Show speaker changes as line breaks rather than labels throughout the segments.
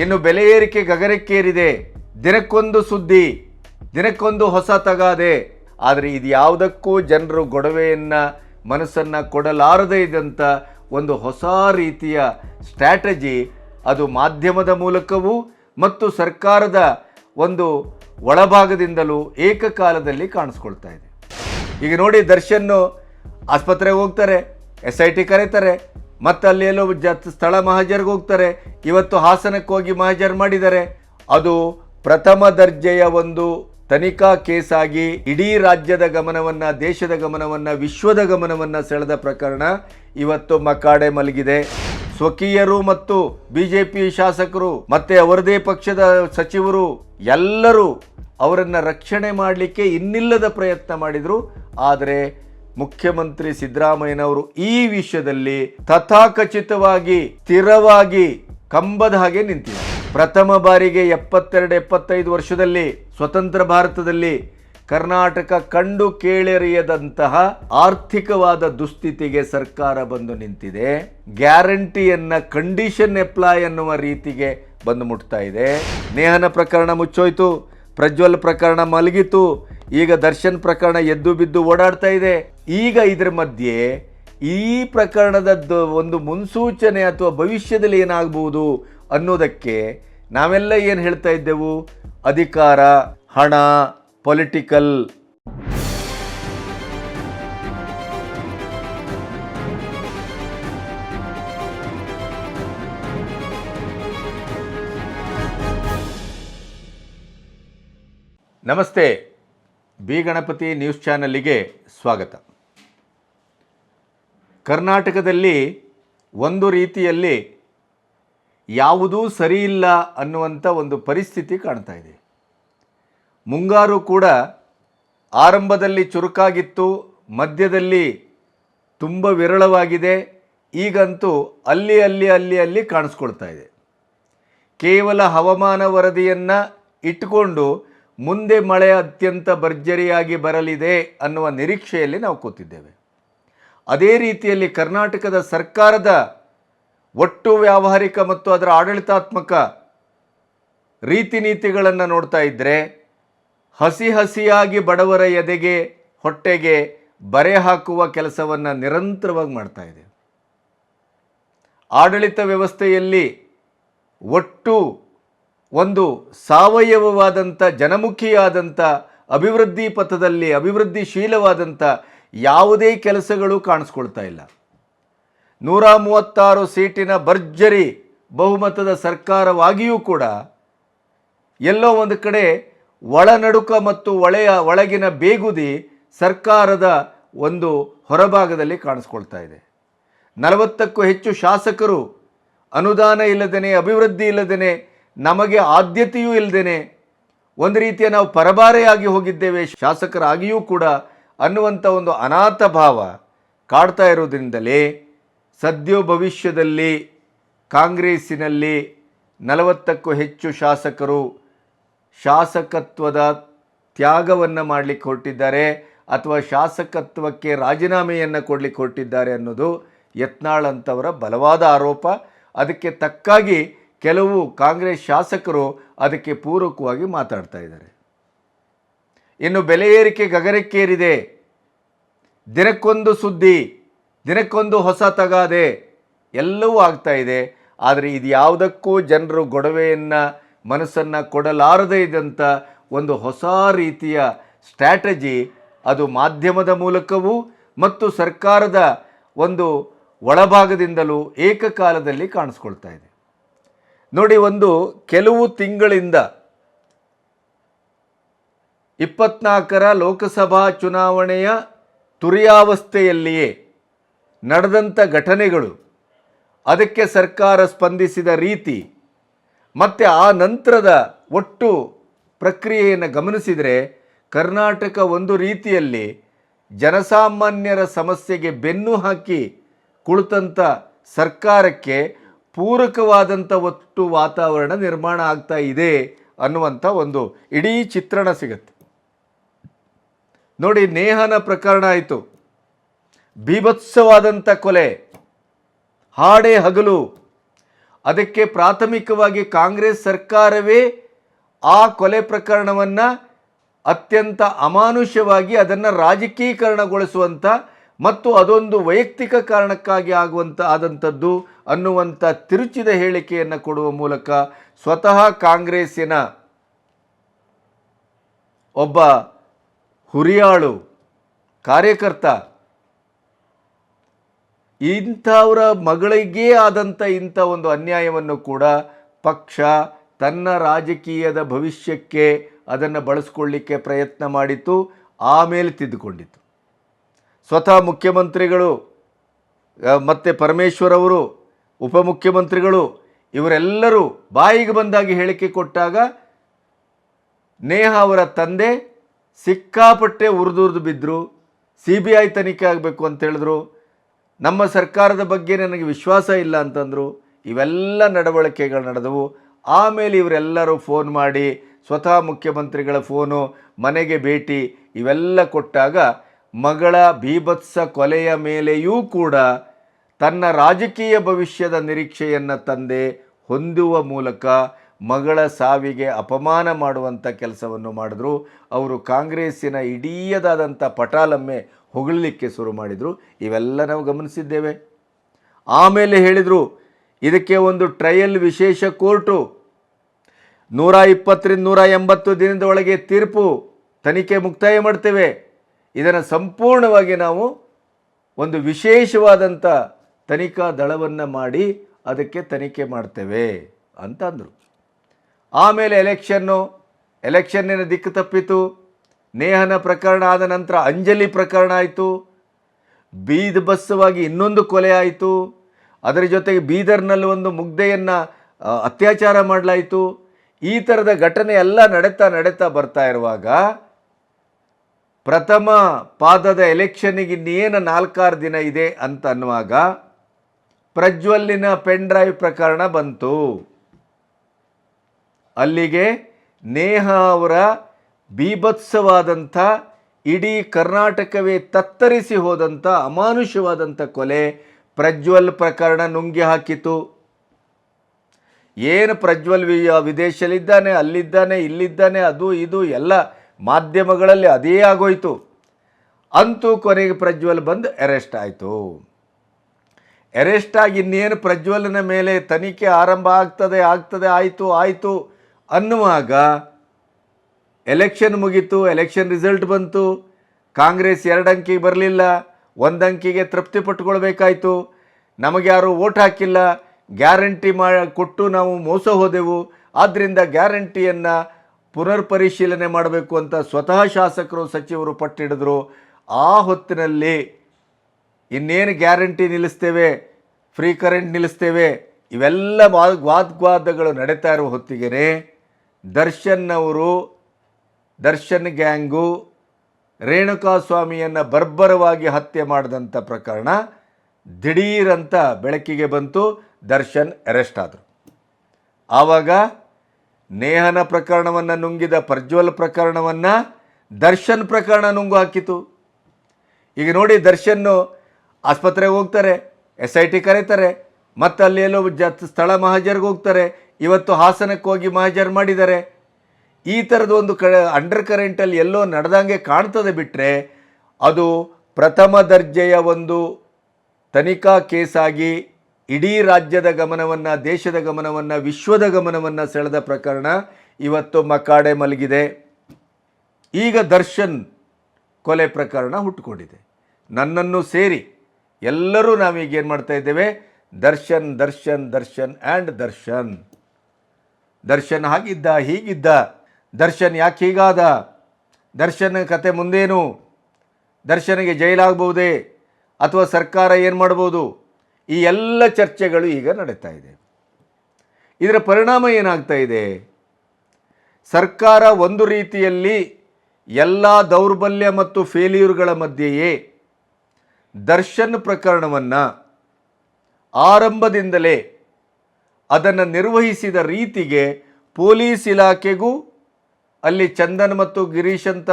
ಇನ್ನು ಬೆಲೆ ಏರಿಕೆ ಗಗನಕ್ಕೇರಿದೆ. ದಿನಕ್ಕೊಂದು ಸುದ್ದಿ, ದಿನಕ್ಕೊಂದು ಹೊಸ ತಗಾದೆ. ಆದರೆ ಇದು ಯಾವುದಕ್ಕೂ ಜನರು ಗೊಡವೆಯನ್ನು, ಮನಸ್ಸನ್ನು ಕೊಡಲಾರದೇ ಇದ್ದಂಥ ಒಂದು ಹೊಸ ರೀತಿಯ ಸ್ಟ್ರಾಟಜಿ ಅದು ಮಾಧ್ಯಮದ ಮೂಲಕವೂ ಮತ್ತು ಸರ್ಕಾರದ ಒಂದು ಒಳಭಾಗದಿಂದಲೂ ಏಕಕಾಲದಲ್ಲಿ ಕಾಣಿಸ್ಕೊಳ್ತಾ ಇದೆ. ಈಗ ನೋಡಿ ದರ್ಶನ್ ಆಸ್ಪತ್ರೆಗೆ ಹೋಗ್ತಾರೆ, ಎಸ್ ಐ ಟಿ ಕರೀತಾರೆ ಮತ್ತೆ ಅಲ್ಲಿ ಎಲ್ಲೋ ಜ ಸ್ಥಳ ಮಹಾಜರ್ಗೆ ಹೋಗ್ತಾರೆ. ಇವತ್ತು ಹಾಸನಕ್ಕೆ ಹೋಗಿ ಮಹಾಜರ್ ಮಾಡಿದ್ದಾರೆ ಅದು ಪ್ರಥಮ ದರ್ಜೆಯ ಒಂದು ತನಿಖಾ ಕೇಸಾಗಿ ಇಡೀ ರಾಜ್ಯದ ಗಮನವನ್ನ, ದೇಶದ ಗಮನವನ್ನ, ವಿಶ್ವದ ಗಮನವನ್ನ ಸೆಳೆದ ಪ್ರಕರಣ ಇವತ್ತು ಮಕಾಡೆ ಮಲಗಿದೆ. ಸ್ವಕೀಯರು ಮತ್ತು ಬಿಜೆಪಿ ಶಾಸಕರು ಮತ್ತೆ ಅವರದೇ ಪಕ್ಷದ ಸಚಿವರು ಎಲ್ಲರೂ ಅವರನ್ನು ರಕ್ಷಣೆ ಮಾಡಲಿಕ್ಕೆ ಇನ್ನಿಲ್ಲದ ಪ್ರಯತ್ನ ಮಾಡಿದರು. ಆದರೆ ಮುಖ್ಯಮಂತ್ರಿ ಸಿದ್ದರಾಮಯ್ಯನವರು ಈ ವಿಷಯದಲ್ಲಿ ತಥಾಕಚಿತವಾಗಿ ಸ್ಥಿರವಾಗಿ ಕಂಬದ ಹಾಗೆ ನಿಂತಿದ್ದಾರೆ ಪ್ರಥಮ ಬಾರಿಗೆ ಎಪ್ಪತ್ತೆರಡು, ಎಪ್ಪತ್ತೈದು ವರ್ಷದಲ್ಲಿ ಸ್ವತಂತ್ರ ಭಾರತದಲ್ಲಿ ಕರ್ನಾಟಕ ಕಂಡು ಕೇಳರಿಯದಂತಹ ಆರ್ಥಿಕವಾದ ದುಸ್ಥಿತಿಗೆ ಸರ್ಕಾರ ಬಂದು ನಿಂತಿದೆ. ಗ್ಯಾರಂಟಿಯನ್ನ ಕಂಡೀಷನ್ ಅಪ್ಲೈ ಅನ್ನುವ ರೀತಿಗೆ ಬಂದು ಮುಟ್ತಾ ಇದೆ. ನೇಹನ ಪ್ರಕರಣ ಮುಚ್ಚೋಯ್ತು, ಪ್ರಜ್ವಲ್ ಪ್ರಕರಣ ಮಲಗಿತು ಈಗ ದರ್ಶನ್ ಪ್ರಕರಣ ಎದ್ದು ಬಿದ್ದು ಓಡಾಡ್ತಾ ಇದೆ. ಈಗ ಇದರ ಮಧ್ಯೆ ಈ ಪ್ರಕರಣದ ಒಂದು ಮುನ್ಸೂಚನೆ ಅಥವಾ ಭವಿಷ್ಯದಲ್ಲಿ ಏನಾಗಬಹುದು ಅನ್ನೋದಕ್ಕೆ ನಾವೆಲ್ಲ ಏನು ಹೇಳ್ತಾ ಇದ್ದೆವು? ಅಧಿಕಾರ, ಹಣ ಪೊಲಿಟಿಕಲ್ ನಮಸ್ತೆ. ಬಿ ಗಣಪತಿ ನ್ಯೂಸ್ ಚಾನಲ್ಲಿಗೆ ಸ್ವಾಗತ. ಕರ್ನಾಟಕದಲ್ಲಿ ಒಂದು ರೀತಿಯಲ್ಲಿ ಯಾವುದೂ ಸರಿಯಿಲ್ಲ ಅನ್ನುವಂಥ ಒಂದು ಪರಿಸ್ಥಿತಿ ಕಾಣ್ತಾ ಇದೆ. ಮುಂಗಾರು ಕೂಡ ಆರಂಭದಲ್ಲಿ ಚುರುಕಾಗಿತ್ತು, ಮಧ್ಯದಲ್ಲಿ ತುಂಬ ವಿರಳವಾಗಿದೆ, ಈಗಂತೂ ಅಲ್ಲಿ ಅಲ್ಲಿ ಅಲ್ಲಿ ಅಲ್ಲಿ ಕಾಣಿಸ್ಕೊಳ್ತಾ ಇದೆ. ಕೇವಲ ಹವಾಮಾನ ವರದಿಯನ್ನು ಇಟ್ಟುಕೊಂಡು ಮುಂದೆ ಮಳೆ ಅತ್ಯಂತ ಭರ್ಜರಿಯಾಗಿ ಬರಲಿದೆ ಅನ್ನುವ ನಿರೀಕ್ಷೆಯಲ್ಲಿ ನಾವು ಕೂತಿದ್ದೇವೆ. ಅದೇ ರೀತಿಯಲ್ಲಿ ಕರ್ನಾಟಕದ ಸರ್ಕಾರದ ಒಟ್ಟು ವ್ಯಾವಹಾರಿಕ ಮತ್ತು ಅದರ ಆಡಳಿತಾತ್ಮಕ ರೀತಿ ನೀತಿಗಳನ್ನು ನೋಡ್ತಾ ಇದ್ದರೆ ಹಸಿ ಹಸಿಯಾಗಿ ಬಡವರ ಎದೆಗೆ, ಹೊಟ್ಟೆಗೆ ಬರೆ ಹಾಕುವ ಕೆಲಸವನ್ನು ನಿರಂತರವಾಗಿ ಮಾಡ್ತಾ ಇದೆ. ಆಡಳಿತ ವ್ಯವಸ್ಥೆಯಲ್ಲಿ ಒಟ್ಟು ಒಂದು ಸಾವಯವವಾದಂಥ ಜನಮುಖಿಯಾದಂಥ ಅಭಿವೃದ್ಧಿ ಪಥದಲ್ಲಿ ಅಭಿವೃದ್ಧಿಶೀಲವಾದಂಥ ಯಾವುದೇ ಕೆಲಸಗಳು ಕಾಣಿಸ್ಕೊಳ್ತಾ ಇಲ್ಲ. ನೂರ ಮೂವತ್ತಾರು ಸೀಟಿನ ಭರ್ಜರಿ ಬಹುಮತದ ಸರ್ಕಾರವಾಗಿಯೂ ಕೂಡ ಎಲ್ಲೋ ಒಂದು ಕಡೆ ಒಳನಡುಕ ಮತ್ತು ಒಳೆಯ ಒಳಗಿನ ಬೇಗುದಿ ಸರ್ಕಾರದ ಒಂದು ಹೊರಭಾಗದಲ್ಲಿ ಕಾಣಿಸ್ಕೊಳ್ತಾ ಇದೆ. ನಲವತ್ತಕ್ಕೂ ಹೆಚ್ಚು ಶಾಸಕರು ಅನುದಾನ ಇಲ್ಲದೇನೆ, ಅಭಿವೃದ್ಧಿ ಇಲ್ಲದೇನೆ, ನಮಗೆ ಆದ್ಯತೆಯೂ ಇಲ್ಲದೇನೆ ಒಂದು ರೀತಿಯ ನಾವು ಪರಭಾರೆಯಾಗಿ ಹೋಗಿದ್ದೇವೆ. ಶಾಸಕರಾಗಿಯೂ ಕೂಡ ಅನ್ನುವಂಥ ಒಂದು ಅನಾಥ ಭಾವ ಕಾಡ್ತಾ ಇರೋದ್ರಿಂದಲೇ ಸದ್ಯೋ ಭವಿಷ್ಯದಲ್ಲಿ ಕಾಂಗ್ರೆಸ್ಸಿನಲ್ಲಿ ನಲವತ್ತಕ್ಕೂ ಹೆಚ್ಚು ಶಾಸಕರು ಶಾಸಕತ್ವದ ತ್ಯಾಗವನ್ನು ಮಾಡಲಿಕ್ಕೆ ಹೊರಟಿದ್ದಾರೆ ಅಥವಾ ಶಾಸಕತ್ವಕ್ಕೆ ರಾಜೀನಾಮೆಯನ್ನು ಕೊಡಲಿಕ್ಕೆ ಹೊರಟಿದ್ದಾರೆ ಅನ್ನೋದು ಯತ್ನಾಳ್ ಅಂತವರ ಬಲವಾದ ಆರೋಪ. ಅದಕ್ಕೆ ತಕ್ಕಾಗಿ ಕೆಲವು ಕಾಂಗ್ರೆಸ್ ಶಾಸಕರು ಅದಕ್ಕೆ ಪೂರಕವಾಗಿ ಮಾತಾಡ್ತಾ ಇದ್ದಾರೆ. ಇನ್ನು ಬೆಲೆ ಏರಿಕೆ ಗಗನಕ್ಕೇರಿದೆ. ದಿನಕ್ಕೊಂದು ಸುದ್ದಿ, ದಿನಕ್ಕೊಂದು ಹೊಸ ತಗಾದೆ ಎಲ್ಲವೂ ಆಗ್ತಾ ಇದೆ. ಆದರೆ ಇದು ಯಾವುದಕ್ಕೂ ಜನರು ಗೊಡವೆಯನ್ನು, ಮನಸ್ಸನ್ನು ಕೊಡಲಾರದೇ ಇದ್ದಂಥ ಒಂದು ಹೊಸ ರೀತಿಯ ಸ್ಟ್ರಾಟಜಿ ಅದು ಮಾಧ್ಯಮದ ಮೂಲಕವೂ ಮತ್ತು ಸರ್ಕಾರದ ಒಂದು ಒಳಭಾಗದಿಂದಲೂ ಏಕಕಾಲದಲ್ಲಿ ಕಾಣಿಸ್ಕೊಳ್ತಾ ಇದೆ. ನೋಡಿ, ಒಂದು ಕೆಲವು ತಿಂಗಳಿಂದ ಇಪ್ಪತ್ನಾಲ್ಕರ ಲೋಕಸಭಾ ಚುನಾವಣೆಯ ತುರಿಯಾವಸ್ಥೆಯಲ್ಲಿಯೇ ನಡೆದಂಥ ಘಟನೆಗಳು, ಅದಕ್ಕೆ ಸರ್ಕಾರ ಸ್ಪಂದಿಸಿದ ರೀತಿ ಮತ್ತು ಆ ನಂತರದ ಒಟ್ಟು ಪ್ರಕ್ರಿಯೆಯನ್ನು ಗಮನಿಸಿದರೆ ಕರ್ನಾಟಕ ಒಂದು ರೀತಿಯಲ್ಲಿ ಜನಸಾಮಾನ್ಯರ ಸಮಸ್ಯೆಗೆ ಬೆನ್ನು ಹಾಕಿ ಕುಳಿತಂಥ ಸರ್ಕಾರಕ್ಕೆ ಪೂರಕವಾದಂಥ ಒಟ್ಟು ವಾತಾವರಣ ನಿರ್ಮಾಣ ಆಗ್ತಾ ಇದೆ ಅನ್ನುವಂಥ ಒಂದು ಇಡೀ ಚಿತ್ರಣ ಸಿಗತ್ತೆ. ನೋಡಿ, ನೇಹನ ಪ್ರಕರಣ ಆಯಿತು. ಬೀಭತ್ಸವಾದಂಥ ಕೊಲೆ, ಹಾಡೇ ಹಗಲು. ಅದಕ್ಕೆ ಪ್ರಾಥಮಿಕವಾಗಿ ಕಾಂಗ್ರೆಸ್ ಸರ್ಕಾರವೇ ಆ ಕೊಲೆ ಪ್ರಕರಣವನ್ನು ಅತ್ಯಂತ ಅಮಾನುಷ್ಯವಾಗಿ ಅದನ್ನು ರಾಜಕೀಕರಣಗೊಳಿಸುವಂಥ ಮತ್ತು ಅದೊಂದು ವೈಯಕ್ತಿಕ ಕಾರಣಕ್ಕಾಗಿ ಆಗುವಂಥ ಆದಂಥದ್ದು ಅನ್ನುವಂಥ ತಿರುಚಿದ ಹೇಳಿಕೆಯನ್ನು ಕೊಡುವ ಮೂಲಕ ಸ್ವತಃ ಕಾಂಗ್ರೆಸ್ಸಿನ ಒಬ್ಬ ಹುರಿಯಾಳು ಕಾರ್ಯಕರ್ತ. ಇಂಥವರ ಮಗಳಿಗೆ ಆದಂಥ ಇಂಥ ಒಂದು ಅನ್ಯಾಯವನ್ನು ಕೂಡ ಪಕ್ಷ ತನ್ನ ರಾಜಕೀಯದ ಭವಿಷ್ಯಕ್ಕೆ ಅದನ್ನು ಬಳಸ್ಕೊಳ್ಳಿಕ್ಕೆ ಪ್ರಯತ್ನ ಮಾಡಿತು ಆಮೇಲೆ ತಿದ್ದುಕೊಂಡಿತು ಸ್ವತಃ ಮುಖ್ಯಮಂತ್ರಿಗಳು ಮತ್ತು ಪರಮೇಶ್ವರ್ ಅವರು, ಉಪಮುಖ್ಯಮಂತ್ರಿಗಳು, ಇವರೆಲ್ಲರೂ ಬಾಯಿಗೆ ಬಂದಾಗಿ ಹೇಳಿಕೆ ಕೊಟ್ಟಾಗ ನೇಹ ಅವರ ತಂದೆ ಸಿಕ್ಕಾಪಟ್ಟೆ ಉರಿದುರಿದು ಬಿದ್ದರು ಸಿ ಬಿ ಐ ತನಿಖೆ ಆಗಬೇಕು ಅಂತ ಹೇಳಿದ್ರು. ನಮ್ಮ ಸರ್ಕಾರದ ಬಗ್ಗೆ ನನಗೆ ವಿಶ್ವಾಸ ಇಲ್ಲ ಅಂತಂದರು. ಇವೆಲ್ಲ ನಡವಳಿಕೆಗಳು ನಡೆದವು. ಆಮೇಲೆ ಇವರೆಲ್ಲರೂ ಫೋನ್ ಮಾಡಿ ಸ್ವತಃ ಮುಖ್ಯಮಂತ್ರಿಗಳ ಫೋನು, ಮನೆಗೆ ಭೇಟಿ ಇವೆಲ್ಲ ಕೊಟ್ಟಾಗ ಮಗಳ ಬೀಭತ್ಸ ಕೊಲೆಯ ಮೇಲೆಯೂ ಕೂಡ ತನ್ನ ರಾಜಕೀಯ ಭವಿಷ್ಯದ ನಿರೀಕ್ಷೆಯನ್ನು ತಂದೆ ಹೊಂದುವ ಮೂಲಕ ಮಗಳ ಸಾವಿಗೆ ಅಪಮಾನ ಮಾಡುವಂಥ ಕೆಲಸವನ್ನು ಮಾಡಿದ್ರು. ಅವರು ಕಾಂಗ್ರೆಸ್ಸಿನ ಇಡೀಯದಾದಂಥ ಪಟಾಲಮ್ಮೆ ಹೊಗಳಲಿಕ್ಕೆ ಶುರು ಮಾಡಿದರು. ಇವೆಲ್ಲ ನಾವು ಗಮನಿಸಿದ್ದೇವೆ. ಆಮೇಲೆ ಹೇಳಿದರು, ಇದಕ್ಕೆ ಒಂದು ಟ್ರಯಲ್ ವಿಶೇಷ ಕೋರ್ಟು. ನೂರ ಇಪ್ಪತ್ತರಿಂದ ನೂರ ಎಂಬತ್ತು ದಿನದ ಒಳಗೆ ತೀರ್ಪು ತನಿಖೆ ಮುಕ್ತಾಯ ಮಾಡ್ತೇವೆ. ಇದನ್ನು ಸಂಪೂರ್ಣವಾಗಿ ನಾವು ಒಂದು ವಿಶೇಷವಾದಂಥ ತನಿಖಾ ದಳವನ್ನು ಮಾಡಿ ಅದಕ್ಕೆ ತನಿಖೆ ಮಾಡ್ತೇವೆ ಅಂತ ಅಂದರು. ಆಮೇಲೆ ಎಲೆಕ್ಷನ್ನು, ಎಲೆಕ್ಷನ್ನಿನ ದಿಕ್ಕು ತಪ್ಪಿತು. ನೇಹನ ಪ್ರಕರಣ ಆದ ನಂತರ ಅಂಜಲಿ ಪ್ರಕರಣ ಆಯಿತು. ಬೀದ್ ಬಸ್ಸವಾಗಿ ಇನ್ನೊಂದು ಕೊಲೆ ಆಯಿತು. ಅದರ ಜೊತೆಗೆ ಬೀದರ್ನಲ್ಲಿ ಒಂದು ಮುಗ್ಧೆಯನ್ನು ಅತ್ಯಾಚಾರ ಮಾಡಲಾಯಿತು. ಈ ಥರದ ಘಟನೆ ಎಲ್ಲ ನಡೆತಾ ನಡೆತಾ ಬರ್ತಾ ಇರುವಾಗ ಪ್ರಥಮ ಪಾದದ ಎಲೆಕ್ಷನ್ನಿಗೆ ಇನ್ನೇನು ನಾಲ್ಕಾರು ದಿನ ಇದೆ ಅಂತ ಅನ್ನುವಾಗ ಪ್ರಜ್ವಲ್ಲಿನ ಪೆನ್ ಡ್ರೈವ್ ಪ್ರಕರಣ ಬಂತು. ಅಲ್ಲಿಗೆ ನೇಹ ಅವರ ಬೀಭತ್ಸವಾದಂಥ ಇಡೀ ಕರ್ನಾಟಕವೇ ತತ್ತರಿಸಿ ಹೋದಂಥ ಅಮಾನುಷವಾದಂಥ ಕೊಲೆ ಪ್ರಜ್ವಲ್ ಪ್ರಕರಣ ನುಂಗಿ ಹಾಕಿತು. ಏನು ಪ್ರಜ್ವಲ್ ವಿ ವಿದೇಶಲ್ಲಿದ್ದಾನೆ, ಅಲ್ಲಿದ್ದಾನೆ, ಇಲ್ಲಿದ್ದಾನೆ, ಅದು ಇದು ಎಲ್ಲ ಮಾಧ್ಯಮಗಳಲ್ಲಿ ಅದೇ ಆಗೋಯಿತು. ಅಂತೂ ಕೊನೆಗೆ ಪ್ರಜ್ವಲ್ ಬಂದು ಅರೆಸ್ಟ್ ಆಯಿತು. ಅರೆಸ್ಟ್ ಆಗಿ ಇನ್ನೇನು ಪ್ರಜ್ವಲನ ಮೇಲೆ ತನಿಖೆ ಆರಂಭ ಆಗ್ತದೆ ಆಗ್ತದೆ, ಆಯಿತು ಆಯಿತು. ಅನ್ನುವಾಗ ಎಲೆಕ್ಷನ್ ಮುಗೀತು, ಎಲೆಕ್ಷನ್ ರಿಸಲ್ಟ್ ಬಂತು, ಕಾಂಗ್ರೆಸ್ ಎರಡು ಅಂಕಿಗೆ ಬರಲಿಲ್ಲ, ಒಂದು ಅಂಕಿಗೆ ತೃಪ್ತಿ ಪಟ್ಕೊಳ್ಬೇಕಾಯ್ತು. ನಮಗೆ ಯಾರು ಓಟ್ ಹಾಕಿಲ್ಲ, ಗ್ಯಾರಂಟಿ ಮಾ, ಕೊಟ್ಟು ನಾವು ಮೋಸ ಹೋದೆವು. ಆದ್ದರಿಂದ ಗ್ಯಾರಂಟಿಯನ್ನು ಪುನರ್ ಪರಿಶೀಲನೆ ಮಾಡಬೇಕು ಅಂತ ಸ್ವತಃ ಶಾಸಕರು, ಸಚಿವರು ಪಟ್ಟಿಡಿದ್ರು. ಆ ಹೊತ್ತಿನಲ್ಲಿ ಇನ್ನೇನು ಗ್ಯಾರಂಟಿ ನಿಲ್ಲಿಸ್ತೇವೆ? ಫ್ರೀ ಕರೆಂಟ್ ನಿಲ್ಲಿಸ್ತೇವೆ? ಇವೆಲ್ಲ ವಾದ್ ವಾಗ್ವಾದಗಳು ನಡೀತಾ ಇರುವ ಹೊತ್ತಿಗೆ ದರ್ಶನ್ ಅವರು ದರ್ಶನ್ ಗ್ಯಾಂಗು ರೇಣುಕಾಸ್ವಾಮಿಯನ್ನು ಬರ್ಬರವಾಗಿ ಹತ್ಯೆ ಮಾಡಿದಂಥ ಪ್ರಕರಣ ದಿಢೀರಂತ ಬೆಳಕಿಗೆ ಬಂತು, ದರ್ಶನ್ ಅರೆಸ್ಟ್ ಆದರು. ಆವಾಗ ನೇಹನ ಪ್ರಕರಣವನ್ನು ನುಂಗಿದ ಪ್ರಜ್ವಲ್ ಪ್ರಕರಣವನ್ನು ದರ್ಶನ್ ಪ್ರಕರಣ ನುಂಗು ಹಾಕಿತು. ಈಗ ನೋಡಿ, ದರ್ಶನ್ನು ಆಸ್ಪತ್ರೆಗೆ ಹೋಗ್ತಾರೆ, ಎಸ್ ಐ ಟಿ ಕರೀತಾರೆ ಮತ್ತು ಅಲ್ಲಿ ಎಲ್ಲೋ ಜ ಸ್ಥಳ ಮಹಾಜರ್ಗೆ ಹೋಗ್ತಾರೆ ಇವತ್ತು ಹಾಸನಕ್ಕೆ ಹೋಗಿ ಮಹಜರ್ ಮಾಡಿದ್ದಾರೆ ಈ ಥರದ ಒಂದು ಕ ಅಂಡರ್ ಕರೆಂಟಲ್ಲಿ ಎಲ್ಲೋ ನಡೆದಂಗೆ ಕಾಣ್ತದೆ ಬಿಟ್ಟರೆ ಅದು ಪ್ರಥಮ ದರ್ಜೆಯ ಒಂದು ತನಿಖಾ ಕೇಸಾಗಿ ಇಡೀ ರಾಜ್ಯದ ಗಮನವನ್ನು, ದೇಶದ ಗಮನವನ್ನು, ವಿಶ್ವದ ಗಮನವನ್ನು ಸೆಳೆದ ಪ್ರಕರಣ ಇವತ್ತು ಮಕಾಡೆ ಮಲಗಿದೆ. ಈಗ ದರ್ಶನ್ ಕೊಲೆ ಪ್ರಕರಣ ಹುಟ್ಟುಕೊಂಡಿದೆ. ನನ್ನನ್ನು ಸೇರಿ ಎಲ್ಲರೂ ನಾವೀಗ ಏನು ಮಾಡ್ತಾ ಇದ್ದೇವೆ? ದರ್ಶನ್ ದರ್ಶನ್ ದರ್ಶನ್ ಆ್ಯಂಡ್ ದರ್ಶನ್. ದರ್ಶನ್ ಹಾಗಿದ್ದ, ಹೀಗಿದ್ದ. ದರ್ಶನ್ ಯಾಕೆ ಹೀಗಾದ? ದರ್ಶನ್ ಕತೆ ಮುಂದೇನು? ದರ್ಶನಿಗೆ ಜೈಲಾಗಬಹುದೇ? ಅಥವಾ ಸರ್ಕಾರ ಏನು ಮಾಡ್ಬೋದು? ಈ ಎಲ್ಲ ಚರ್ಚೆಗಳು ಈಗ ನಡೀತಾ ಇದೆ. ಇದರ ಪರಿಣಾಮ ಏನಾಗ್ತಾ ಇದೆ? ಸರ್ಕಾರ ಒಂದು ರೀತಿಯಲ್ಲಿ ಎಲ್ಲ ದೌರ್ಬಲ್ಯ ಮತ್ತು ಫೇಲ್ಯೂರ್ಗಳ ಮಧ್ಯೆಯೇ ದರ್ಶನ್ ಪ್ರಕರಣವನ್ನು ಆರಂಭದಿಂದಲೇ ಅದನ್ನು ನಿರ್ವಹಿಸಿದ ರೀತಿಗೆ ಪೊಲೀಸ್ ಇಲಾಖೆಗೂ ಅಲ್ಲಿ ಚಂದನ್ ಮತ್ತು ಗಿರೀಶ್ ಅಂತ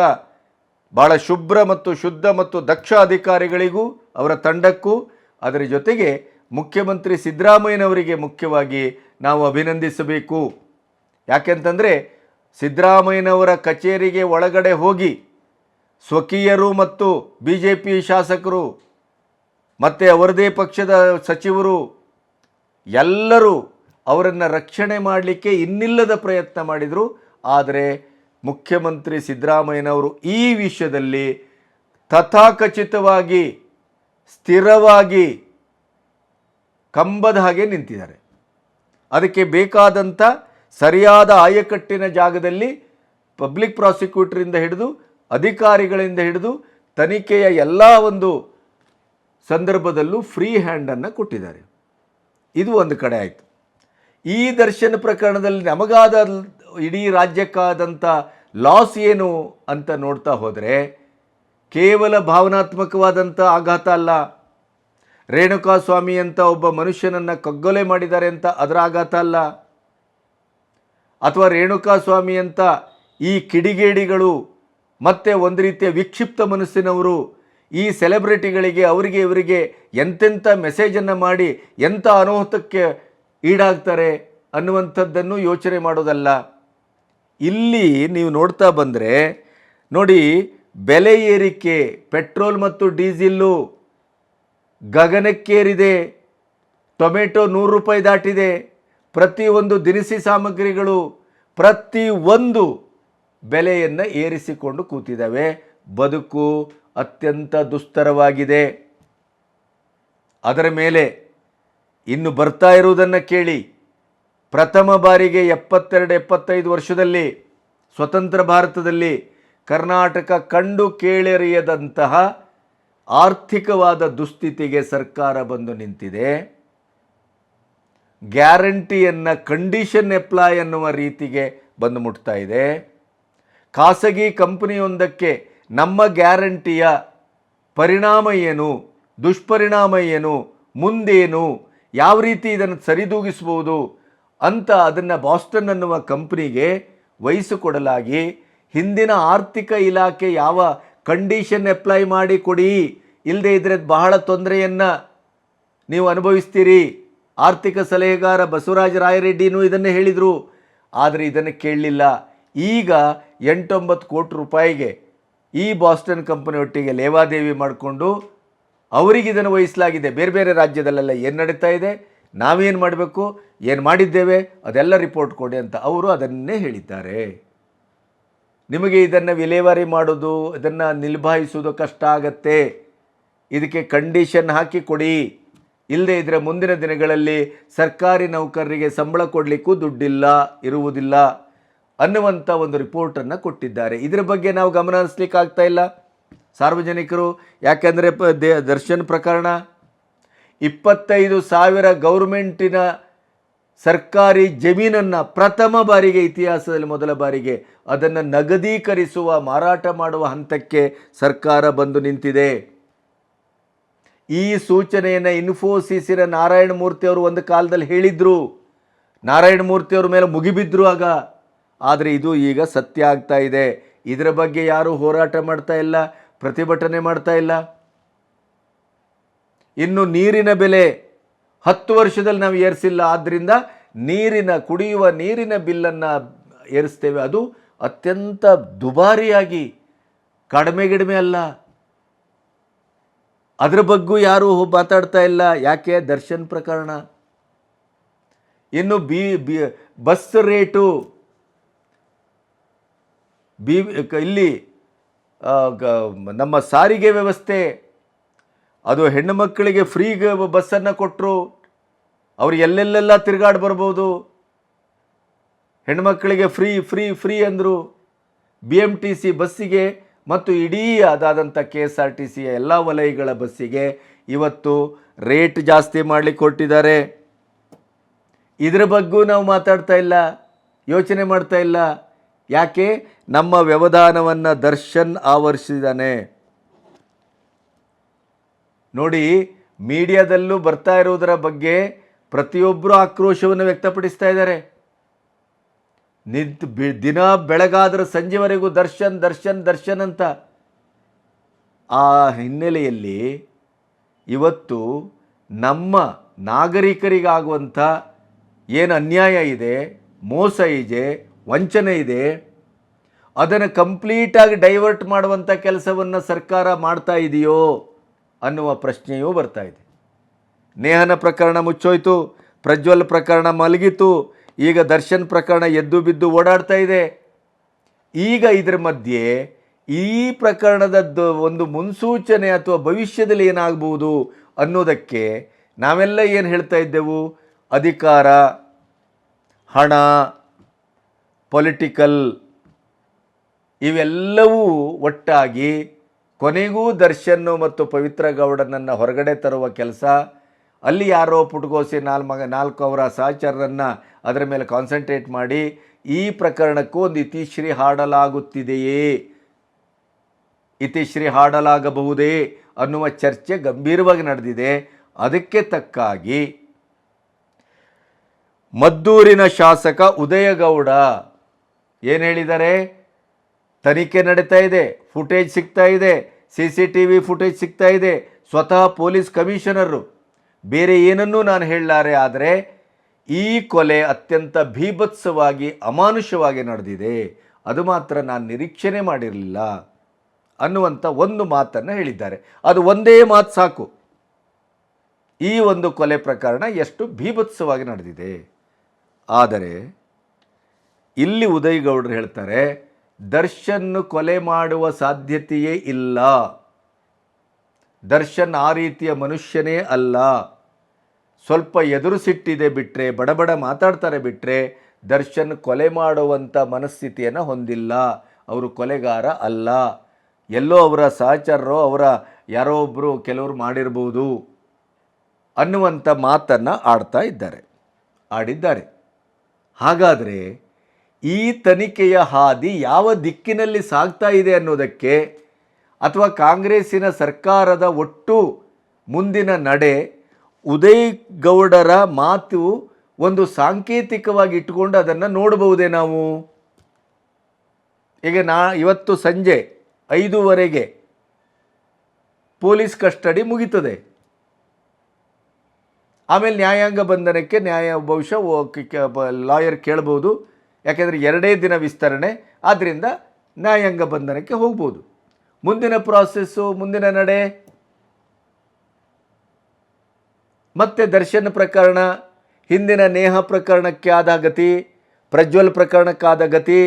ಭಾಳ ಶುಭ್ರ ಮತ್ತು ಶುದ್ಧ ಮತ್ತು ದಕ್ಷ ಅಧಿಕಾರಿಗಳಿಗೂ ಅವರ ತಂಡಕ್ಕೂ, ಅದರ ಜೊತೆಗೆ ಮುಖ್ಯಮಂತ್ರಿ ಸಿದ್ದರಾಮಯ್ಯನವರಿಗೆ ಮುಖ್ಯವಾಗಿ ನಾವು ಅಭಿನಂದಿಸಬೇಕು. ಯಾಕೆಂತಂದರೆ ಸಿದ್ದರಾಮಯ್ಯನವರ ಕಚೇರಿಗೆ ಒಳಗಡೆ ಹೋಗಿ ಸ್ವಕೀಯರು ಮತ್ತು ಬಿ ಜೆ ಪಿ ಶಾಸಕರು ಮತ್ತು ಅವರದೇ ಪಕ್ಷದ ಸಚಿವರು ಎಲ್ಲರೂ ಅವರನ್ನು ರಕ್ಷಣೆ ಮಾಡಲಿಕ್ಕೆ ಇನ್ನಿಲ್ಲದ ಪ್ರಯತ್ನ ಮಾಡಿದರು. ಆದರೆ ಮುಖ್ಯಮಂತ್ರಿ ಸಿದ್ದರಾಮಯ್ಯನವರು ಈ ವಿಷಯದಲ್ಲಿ ತಥಾಖಚಿತವಾಗಿ ಸ್ಥಿರವಾಗಿ ಕಂಬದ ಹಾಗೆ ನಿಂತಿದ್ದಾರೆ. ಅದಕ್ಕೆ ಬೇಕಾದಂಥ ಸರಿಯಾದ ಆಯಕಟ್ಟಿನ ಜಾಗದಲ್ಲಿ ಪಬ್ಲಿಕ್ ಪ್ರಾಸಿಕ್ಯೂಟರಿಂದ ಹಿಡಿದು, ಅಧಿಕಾರಿಗಳಿಂದ ಹಿಡಿದು, ತನಿಖೆಯ ಎಲ್ಲ ಒಂದು ಸಂದರ್ಭದಲ್ಲೂ ಫ್ರೀ ಹ್ಯಾಂಡನ್ನು ಕೊಟ್ಟಿದ್ದಾರೆ. ಇದು ಒಂದು ಕಡೆ ಆಯಿತು. ಈ ದರ್ಶನ ಪ್ರಕರಣದಲ್ಲಿ ನಮಗಾದ ಇಡೀ ರಾಜ್ಯಕ್ಕಾದಂಥ ಲಾಸ್ ಏನು ಅಂತ ನೋಡ್ತಾ ಹೋದರೆ ಕೇವಲ ಭಾವನಾತ್ಮಕವಾದಂಥ ಆಘಾತ ಅಲ್ಲ. ರೇಣುಕಾ ಸ್ವಾಮಿ ಅಂತ ಒಬ್ಬ ಮನುಷ್ಯನನ್ನು ಕಗ್ಗೊಲೆ ಮಾಡಿದ್ದಾರೆ ಅಂತ ಅದರ ಆಘಾತ ಅಲ್ಲ. ಅಥವಾ ರೇಣುಕಾ ಸ್ವಾಮಿ ಅಂತ ಈ ಕಿಡಿಗೇಡಿಗಳು ಮತ್ತೆ ಒಂದು ರೀತಿಯ ವಿಕ್ಷಿಪ್ತ ಮನಸ್ಸಿನವರು ಈ ಸೆಲೆಬ್ರಿಟಿಗಳಿಗೆ ಅವರಿಗೆ, ಇವರಿಗೆ ಎಂತೆಂಥ ಮೆಸೇಜನ್ನು ಮಾಡಿ, ಎಂಥ ಅನಾಹುತಕ್ಕೆ ಈಡಾಗ್ತಾರೆ ಅನ್ನುವಂಥದ್ದನ್ನು ಯೋಚನೆ ಮಾಡೋದಲ್ಲ. ಇಲ್ಲಿ ನೀವು ನೋಡ್ತಾ ಬಂದರೆ, ನೋಡಿ, ಬೆಲೆ ಏರಿಕೆ, ಪೆಟ್ರೋಲ್ ಮತ್ತು ಡೀಸಿಲ್ಲು ಗಗನಕ್ಕೇರಿದೆ. ಟೊಮೆಟೊ ನೂರು ರೂಪಾಯಿ ದಾಟಿದೆ. ಪ್ರತಿಯೊಂದು ದಿನಸಿ ಸಾಮಗ್ರಿಗಳು, ಪ್ರತಿ ಒಂದು ಬೆಲೆಯನ್ನು ಏರಿಸಿಕೊಂಡು ಕೂತಿದ್ದಾವೆ. ಬದುಕು ಅತ್ಯಂತ ದುಸ್ತರವಾಗಿದೆ. ಅದರ ಮೇಲೆ ಇನ್ನು ಬರ್ತಾ ಇರುವುದನ್ನು ಕೇಳಿ ಪ್ರಥಮ ಬಾರಿಗೆ ಎಪ್ಪತ್ತೆರಡು ಎಪ್ಪತ್ತೈದು ವರ್ಷದಲ್ಲಿ ಸ್ವತಂತ್ರ ಭಾರತದಲ್ಲಿ ಕರ್ನಾಟಕ ಕಂಡು ಕೇಳೆರಿಯದಂತಹ ಆರ್ಥಿಕವಾದ ದುಸ್ಥಿತಿಗೆ ಸರ್ಕಾರ ಬಂದು ನಿಂತಿದೆ. ಗ್ಯಾರಂಟಿಯನ್ನು ಕಂಡೀಷನ್ ಎಪ್ಲಾಯ್ ಅನ್ನುವ ರೀತಿಗೆ ಬಂದು ಮುಟ್ತಾ ಇದೆ. ಖಾಸಗಿ ಕಂಪನಿಯೊಂದಕ್ಕೆ ನಮ್ಮ ಗ್ಯಾರಂಟಿಯ ಪರಿಣಾಮ ಏನು, ದುಷ್ಪರಿಣಾಮ ಏನು, ಮುಂದೇನು ಯಾವ ರೀತಿ ಇದನ್ನು ಸರಿದೂಗಿಸ್ಬೋದು ಅಂತ ಅದನ್ನು ಬಾಸ್ಟನ್ ಅನ್ನುವ ಕಂಪ್ನಿಗೆ ವಹಿಸಿಕೊಡಲಾಗಿ ಹಿಂದಿನ ಆರ್ಥಿಕ ಇಲಾಖೆ ಯಾವ ಕಂಡೀಷನ್ ಅಪ್ಲೈ ಮಾಡಿ ಕೊಡಿ ಇಲ್ಲದೆ ಇದ್ರೆ ಬಹಳ ತೊಂದರೆಯನ್ನು ನೀವು ಅನುಭವಿಸ್ತೀರಿ. ಆರ್ಥಿಕ ಸಲಹೆಗಾರ ಬಸವರಾಜ ರಾಯರೆಡ್ಡಿನೂ ಇದನ್ನು ಹೇಳಿದರು. ಆದರೆ ಇದನ್ನು ಕೇಳಲಿಲ್ಲ. ಈಗ ಎಂಟೊಂಬತ್ತು ಕೋಟಿ ರೂಪಾಯಿಗೆ ಈ ಬಾಸ್ಟನ್ ಕಂಪನಿ ಒಟ್ಟಿಗೆ ಲೇವಾದೇವಿ ಮಾಡಿಕೊಂಡು ಅವರಿಗೆ ಇದನ್ನು ವಹಿಸಲಾಗಿದೆ. ಬೇರೆ ಬೇರೆ ರಾಜ್ಯದಲ್ಲೆಲ್ಲ ಏನು ನಡೀತಾ ಇದೆ? ನಾವೇನು ಮಾಡಬೇಕು? ಏನು ಮಾಡಿದ್ದೇವೆ? ಅದೆಲ್ಲ ರಿಪೋರ್ಟ್ ಕೊಡಿ ಅಂತ ಅವರು ಅದನ್ನೇ ಹೇಳಿದ್ದಾರೆ. ನಿಮಗೆ ಇದನ್ನು ವಿಲೇವಾರಿ ಮಾಡೋದು, ಇದನ್ನು ನಿಲ್ಭಾಯಿಸೋದು ಕಷ್ಟ ಆಗತ್ತೆ. ಇದಕ್ಕೆ ಕಂಡೀಷನ್ ಹಾಕಿ ಕೊಡಿ. ಇಲ್ಲದೇ ಇದ್ದರೆ ಮುಂದಿನ ದಿನಗಳಲ್ಲಿ ಸರ್ಕಾರಿ ನೌಕರರಿಗೆ ಸಂಬಳ ಕೊಡಲಿಕ್ಕೂ ದುಡ್ಡಿಲ್ಲ, ಇರುವುದಿಲ್ಲ ಅನ್ನುವಂಥ ಒಂದು ರಿಪೋರ್ಟನ್ನು ಕೊಟ್ಟಿದ್ದಾರೆ. ಇದರ ಬಗ್ಗೆ ನಾವು ಗಮನ ಹರಿಸ್ಲಿಕ್ಕೆ ಆಗ್ತಾ ಇಲ್ಲ? ಸಾರ್ವಜನಿಕರು, ಯಾಕೆಂದರೆ ಪ ದರ್ಶನ್ ಪ್ರಕರಣ ಇಪ್ಪತ್ತೈದು ಸಾವಿರ ಗೌರ್ಮೆಂಟಿನ ಸರ್ಕಾರಿ ಜಮೀನನ್ನು ಪ್ರಥಮ ಬಾರಿಗೆ ಇತಿಹಾಸದಲ್ಲಿ ಮೊದಲ ಬಾರಿಗೆ ಅದನ್ನು ನಗದೀಕರಿಸುವ, ಮಾರಾಟ ಮಾಡುವ ಹಂತಕ್ಕೆ ಸರ್ಕಾರ ಬಂದು ನಿಂತಿದೆ. ಈ ಸೂಚನೆಯನ್ನು ಇನ್ಫೋಸಿಸಿನ ನಾರಾಯಣ ಮೂರ್ತಿ ಅವರು ಒಂದು ಕಾಲದಲ್ಲಿ ಹೇಳಿದ್ರು. ನಾರಾಯಣ ಮೂರ್ತಿ ಅವರ ಮೇಲೆ ಮುಗಿಬಿದ್ರು ಆಗ. ಆದರೆ ಇದು ಈಗ ಸತ್ಯ ಆಗ್ತಾ ಇದೆ. ಇದರ ಬಗ್ಗೆ ಯಾರು ಹೋರಾಟ ಮಾಡ್ತಾ ಇಲ್ಲ. ಪ್ರತಿಭಟನೆ ಮಾಡ್ತಾ ಇಲ್ಲ. ಇನ್ನು ನೀರಿನ ಬೆಲೆ ಹತ್ತು ವರ್ಷದಲ್ಲಿ ನಾವು ಏರಿಸಿಲ್ಲ. ಆದ್ದರಿಂದ ನೀರಿನ, ಕುಡಿಯುವ ನೀರಿನ ಬಿಲ್ಲನ್ನು ಏರಿಸ್ತೇವೆ. ಅದು ಅತ್ಯಂತ ದುಬಾರಿಯಾಗಿ, ಕಡಿಮೆ ಗಿಡಿಮೆ ಅಲ್ಲ. ಅದರ ಬಗ್ಗೂ ಯಾರೂ ಮಾತಾಡ್ತಾ ಇಲ್ಲ. ಯಾಕೆ? ದರ್ಶನ್ ಪ್ರಕರಣ. ಇನ್ನು B B, bus rate, B, ಇಲ್ಲಿ ನಮ್ಮ ಸಾರಿಗೆ ವ್ಯವಸ್ಥೆ. ಅದು ಹೆಣ್ಣು ಮಕ್ಕಳಿಗೆ ಫ್ರೀ ಬಸ್ಸನ್ನು ಕೊಟ್ಟರು ಅವ್ರು ಎಲ್ಲೆಲ್ಲೆಲ್ಲ ತಿರುಗಾಡಿ ಬರ್ಬೋದು. ಹೆಣ್ಮಕ್ಕಳಿಗೆ ಫ್ರೀ ಫ್ರೀ ಫ್ರೀ ಅಂದರು. ಬಿ ಎಂ ಟಿ ಸಿ ಬಸ್ಸಿಗೆ ಮತ್ತು ಇಡೀ ಅದಾದಂಥ ಕೆ ಎಸ್ ಆರ್ ಟಿ ಸಿಯ ಎಲ್ಲ ವಲಯಗಳ ಬಸ್ಸಿಗೆ ಇವತ್ತು ರೇಟ್ ಜಾಸ್ತಿ ಮಾಡಲಿಕ್ಕೆ ಕೊಟ್ಟಿದ್ದಾರೆ ಇದರ ಬಗ್ಗೂ ನಾವು ಮಾತಾಡ್ತಾ ಇಲ್ಲ, ಯೋಚನೆ ಮಾಡ್ತಾ ಇಲ್ಲ. ಯಾಕೆ? ನಮ್ಮ ವ್ಯವಧಾನವನ್ನು ದರ್ಶನ್ ಆವರಿಸಿದಾನೆ. ನೋಡಿ, ಮೀಡಿಯಾದಲ್ಲೂ ಬರ್ತಾ ಇರುವುದರ ಬಗ್ಗೆ ಪ್ರತಿಯೊಬ್ಬರು ಆಕ್ರೋಶವನ್ನು ವ್ಯಕ್ತಪಡಿಸ್ತಾ ಇದ್ದಾರೆ. ನಿಂತು ಬಿ, ದಿನ ಬೆಳಗಾದರೂ ಸಂಜೆವರೆಗೂ ದರ್ಶನ್ ದರ್ಶನ್ ದರ್ಶನ್ ಅಂತ. ಆ ಹಿನ್ನೆಲೆಯಲ್ಲಿ ಇವತ್ತು ನಮ್ಮ ನಾಗರಿಕರಿಗಾಗುವಂಥ ಏನು ಅನ್ಯಾಯ ಇದೆ, ಮೋಸ ಇದೆ ವಂಚನೆ ಇದೆ. ಅದನ್ನು ಕಂಪ್ಲೀಟಾಗಿ ಡೈವರ್ಟ್ ಮಾಡುವಂಥ ಕೆಲಸವನ್ನು ಸರ್ಕಾರ ಮಾಡ್ತಾ ಇದೆಯೋ ಅನ್ನುವ ಪ್ರಶ್ನೆಯೂ ಬರ್ತಾ ಇದೆ. ನೇಹನ ಪ್ರಕರಣ ಮುಚ್ಚೋಯ್ತು, ಪ್ರಜ್ವಲ್ ಪ್ರಕರಣ ಮಲಗಿತು ಈಗ ದರ್ಶನ್ ಪ್ರಕರಣ ಎದ್ದು ಬಿದ್ದು ಓಡಾಡ್ತಾ ಇದೆ. ಈಗ ಇದರ ಮಧ್ಯೆ ಈ ಪ್ರಕರಣದದ್ದು ಒಂದು ಮುನ್ಸೂಚನೆ ಅಥವಾ ಭವಿಷ್ಯದಲ್ಲಿ ಏನಾಗಬಹುದು ಅನ್ನೋದಕ್ಕೆ ನಾವೆಲ್ಲ ಏನು ಹೇಳ್ತಾ ಇದ್ದೆವು? ಅಧಿಕಾರ, ಹಣ ಪೊಲಿಟಿಕಲ್ ಇವೆಲ್ಲವೂ ಒಟ್ಟಾಗಿ ಕೊನೆಗೂ ದರ್ಶನ್ ಮತ್ತು ಪವಿತ್ರ ಗೌಡನನ್ನು ಹೊರಗಡೆ ತರುವ ಕೆಲಸ. ಅಲ್ಲಿ ಯಾರೋ ಪುಟ್ಗೋಸಿ ನಾಲ್ಕು ಮಗ, ನಾಲ್ಕು ಅವರ ಸಹಚರರನ್ನು ಅದರ ಮೇಲೆ ಕಾನ್ಸಂಟ್ರೇಟ್ ಮಾಡಿ ಈ ಪ್ರಕರಣಕ್ಕೂ ಒಂದು ಇತಿಶ್ರೀ ಹಾಡಲಾಗುತ್ತಿದೆಯೇ? ಇತಿಶ್ರೀ ಹಾಡಲಾಗಬಹುದೇ ಅನ್ನುವ ಚರ್ಚೆ ಗಂಭೀರವಾಗಿ ನಡೆದಿದೆ. ಅದಕ್ಕೆ ತಕ್ಕಾಗಿ ಮದ್ದೂರಿನ ಶಾಸಕ ಉದಯಗೌಡ ಏನು ಹೇಳಿದ್ದಾರೆ? ತನಿಖೆ ನಡೀತಾ ಇದೆ, ಫುಟೇಜ್ ಸಿಗ್ತಾ ಇದೆ, C C T V footage ಸಿಗ್ತಾ ಇದೆ, ಸ್ವತಃ ಪೊಲೀಸ್ ಕಮಿಷನರು. ಬೇರೆ ಏನನ್ನೂ ನಾನು ಹೇಳಲಾರೆ, ಆದರೆ ಈ ಕೊಲೆ ಅತ್ಯಂತ ಭೀಭತ್ಸವಾಗಿ ಅಮಾನುಷವಾಗಿ ನಡೆದಿದೆ. ಅದು ಮಾತ್ರ ನಾನು ನಿರೀಕ್ಷಣೆ ಮಾಡಿರಲಿಲ್ಲ ಅನ್ನುವಂಥ ಒಂದು ಮಾತನ್ನು ಹೇಳಿದ್ದಾರೆ. ಅದು ಒಂದೇ ಮಾತು ಸಾಕು. ಈ ಒಂದು ಕೊಲೆ ಪ್ರಕರಣ ಎಷ್ಟು ಭೀಭತ್ಸವಾಗಿ ನಡೆದಿದೆ. ಆದರೆ ಇಲ್ಲಿ ಉದಯ್ ಗೌಡ್ರು ಹೇಳ್ತಾರೆ ದರ್ಶನ್ ಕೊಲೆ ಮಾಡುವ ಸಾಧ್ಯತೆಯೇ ಇಲ್ಲ. ದರ್ಶನ್ ಆ ರೀತಿಯ ಮನುಷ್ಯನೇ ಅಲ್ಲ. ಸ್ವಲ್ಪ ಎದುರು ಸಿಟ್ಟಿದೆ ಬಿಟ್ಟರೆ ಬಡಬಡ ಮಾತಾಡ್ತಾರೆ ಬಿಟ್ಟರೆ ದರ್ಶನ್ ಕೊಲೆ ಮಾಡುವಂಥ ಮನಸ್ಥಿತಿಯನ್ನು ಹೊಂದಿಲ್ಲ. ಅವರು ಕೊಲೆಗಾರ ಅಲ್ಲ. ಎಲ್ಲೋ ಅವರ ಸಹಚರರೋ, ಅವರ ಯಾರೋ ಒಬ್ಬರು ಕೆಲವರು ಮಾಡಿರ್ಬೋದು ಅನ್ನುವಂಥ ಮಾತನ್ನು ಆಡ್ತಾ ಇದ್ದಾರೆ, ಆಡಿದ್ದಾರೆ. ಹಾಗಾದರೆ ಈ ತನಿಖೆಯ ಹಾದಿ ಯಾವ ದಿಕ್ಕಿನಲ್ಲಿ ಸಾಗ್ತಾ ಇದೆ ಅನ್ನೋದಕ್ಕೆ ಅಥವಾ ಕಾಂಗ್ರೆಸ್ಸಿನ ಸರ್ಕಾರದ ಒಟ್ಟು ಮುಂದಿನ ನಡೆ ಉದಯ್ ಗೌಡರ ಮಾತು ಒಂದು ಸಾಂಕೇತಿಕವಾಗಿ ಇಟ್ಟುಕೊಂಡು ಅದನ್ನು ನೋಡಬಹುದೇ ನಾವು? ಈಗ ನಾ ಇವತ್ತು ಸಂಜೆ ಐದೂವರೆಗೆ ಪೊಲೀಸ್ ಕಸ್ಟಡಿ ಮುಗೀತದೆ. ಆಮೇಲೆ ನ್ಯಾಯಾಂಗ ಬಂಧನಕ್ಕೆ ನ್ಯಾಯ ಬಹುಶಃ ಲಾಯರ್ ಕೇಳ್ಬೋದು. ಯಾಕೆಂದರೆ ಎರಡೇ ದಿನ ವಿಸ್ತರಣೆ ಆದ್ದರಿಂದ ನ್ಯಾಯಾಂಗ ಬಂಧನಕ್ಕೆ ಹೋಗ್ಬೋದು. ಮುಂದಿನ ಪ್ರಾಸೆಸ್ಸು ಮುಂದಿನ ನಡೆ. ಮತ್ತೆ ದರ್ಶನ್ ಪ್ರಕರಣ, ಹಿಂದಿನ ನೇಹ ಪ್ರಕರಣಕ್ಕೆ ಆದ ಗತಿ ಪ್ರಜ್ವಲ್ ಪ್ರಕರಣಕ್ಕಾದ ಗತಿ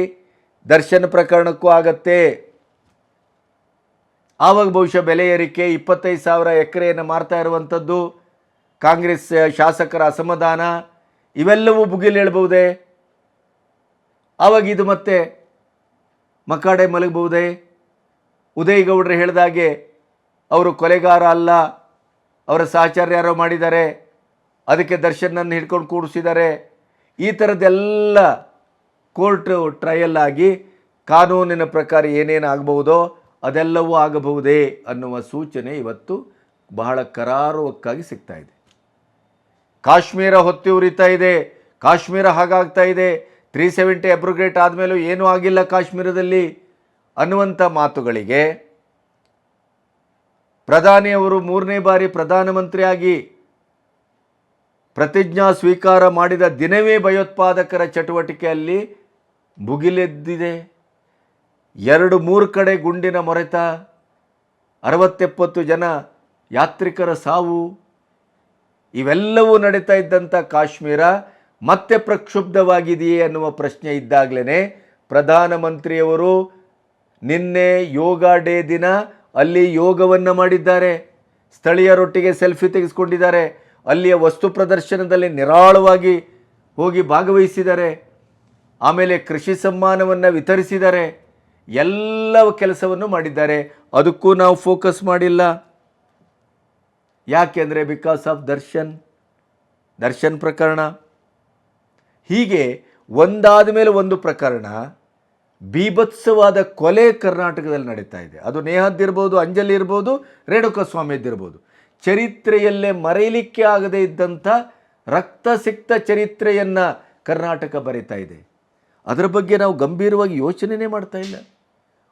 ದರ್ಶನ್ ಪ್ರಕರಣಕ್ಕೂ ಆಗತ್ತೆ. ಆವಾಗ ಬಹುಶಃ ಬೆಲೆ ಏರಿಕೆ ಇಪ್ಪತ್ತೈದು ಸಾವಿರ ಎಕರೆಯನ್ನು ಮಾರ್ತಾ ಇರುವಂಥದ್ದು, ಕಾಂಗ್ರೆಸ್ ಶಾಸಕರ ಅಸಮಾಧಾನ, ಇವೆಲ್ಲವೂ ಬುಗಿಲೇಳ್ಬಹುದೇ ಆವಾಗ ಇದು ಮತ್ತೆ ಮಕಾಡೆ ಮಲಗಬಹುದೇ? ಉದಯ್ ಗೌಡ್ರು ಹೇಳಿದಾಗೆ ಅವರು ಕೊಲೆಗಾರ ಅಲ್ಲ, ಅವರ ಸಹಚಾರ ಯಾರೋ ಮಾಡಿದ್ದಾರೆ, ಅದಕ್ಕೆ ದರ್ಶನನ್ನು ಹಿಡ್ಕೊಂಡು ಕೂಡಿಸಿದ್ದಾರೆ ಈ ಥರದ್ದೆಲ್ಲ ಕೋರ್ಟ್ ಟ್ರಯಲ್ ಆಗಿ ಕಾನೂನಿನ ಪ್ರಕಾರ ಏನೇನು ಆಗಬಹುದೋ ಅದೆಲ್ಲವೂ ಆಗಬಹುದೇ ಅನ್ನುವ ಸೂಚನೆ ಇವತ್ತು ಬಹಳ ಕರಾರುವಕ್ಕಾಗಿ ಸಿಗ್ತಾ ಇದೆ. ಕಾಶ್ಮೀರ ಹೊತ್ತಿ ಉರಿತಾ ಇದೆ, ಕಾಶ್ಮೀರ ಹಾಗಾಗ್ತಾ ಇದೆ ತ್ರೀ ಸೆವೆಂಟಿ ಅಬ್ರೋಗ್ರೇಟ್ ಆದಮೇಲೂ ಏನೂ ಆಗಿಲ್ಲ ಕಾಶ್ಮೀರದಲ್ಲಿ ಅನ್ನುವಂಥ ಮಾತುಗಳಿಗೆ. ಪ್ರಧಾನಿಯವರು ಮೂರನೇ ಬಾರಿ ಪ್ರಧಾನಮಂತ್ರಿಯಾಗಿ ಪ್ರತಿಜ್ಞಾ ಸ್ವೀಕಾರ ಮಾಡಿದ ದಿನವೇ ಭಯೋತ್ಪಾದಕರ ಚಟುವಟಿಕೆಯಲ್ಲಿ ಭುಗಿಲೆದ್ದಿದೆ. ಎರಡು ಮೂರು ಕಡೆ ಗುಂಡಿನ ಮೊರೆತ, ಅರವತ್ತೆಪ್ಪತ್ತು ಜನ ಯಾತ್ರಿಕರ ಸಾವು, ಇವೆಲ್ಲವೂ ನಡೀತಾ ಇದ್ದಂಥ ಕಾಶ್ಮೀರ ಮತ್ತೆ ಪ್ರಕ್ಷುಬ್ಧವಾಗಿದೆಯೇ ಅನ್ನುವ ಪ್ರಶ್ನೆ ಇದ್ದಾಗಲೇ ಪ್ರಧಾನಮಂತ್ರಿಯವರು ನಿನ್ನೆ ಯೋಗ ಡೇ ದಿನ ಅಲ್ಲಿ ಯೋಗವನ್ನು ಮಾಡಿದ್ದಾರೆ. ಸ್ಥಳೀಯರೊಟ್ಟಿಗೆ ಸೆಲ್ಫಿ ತೆಗೆಸ್ಕೊಂಡಿದ್ದಾರೆ. ಅಲ್ಲಿಯ ವಸ್ತು ಪ್ರದರ್ಶನದಲ್ಲಿ ನಿರಾಳವಾಗಿ ಹೋಗಿ ಭಾಗವಹಿಸಿದ್ದಾರೆ. ಆಮೇಲೆ ಕೃಷಿ ಸಮ್ಮಾನವನ್ನು ವಿತರಿಸಿದ್ದಾರೆ. ಎಲ್ಲ ಕೆಲಸವನ್ನು ಮಾಡಿದ್ದಾರೆ. ಅದಕ್ಕೂ ನಾವು ಫೋಕಸ್ ಮಾಡಿಲ್ಲ. ಯಾಕೆಂದರೆ ಬಿಕಾಸ್ ಆಫ್ ದರ್ಶನ್. ದರ್ಶನ್ ಪ್ರಕರಣ. ಹೀಗೆ ಒಂದಾದ ಮೇಲೆ ಒಂದು ಪ್ರಕರಣ ಬೀಭತ್ಸವಾದ ಕೊಲೆ ಕರ್ನಾಟಕದಲ್ಲಿ ನಡೀತಾ ಇದೆ. ಅದು ನೇಹದ್ದಿರ್ಬೋದು ಅಂಜಲಿ ಇರ್ಬೋದು ರೇಣುಕಸ್ವಾಮಿಯದ್ದಿರ್ಬೋದು ಚರಿತ್ರೆಯಲ್ಲೇ ಮರೆಯಲಿಕ್ಕೆ ಆಗದೇ ಇದ್ದಂಥ ರಕ್ತಸಿಕ್ತ ಚರಿತ್ರೆಯನ್ನು ಕರ್ನಾಟಕ ಬರೀತಾ ಇದೆ. ಅದರ ಬಗ್ಗೆ ನಾವು ಗಂಭೀರವಾಗಿ ಯೋಚನೆನೇ ಮಾಡ್ತಾ ಇಲ್ಲ.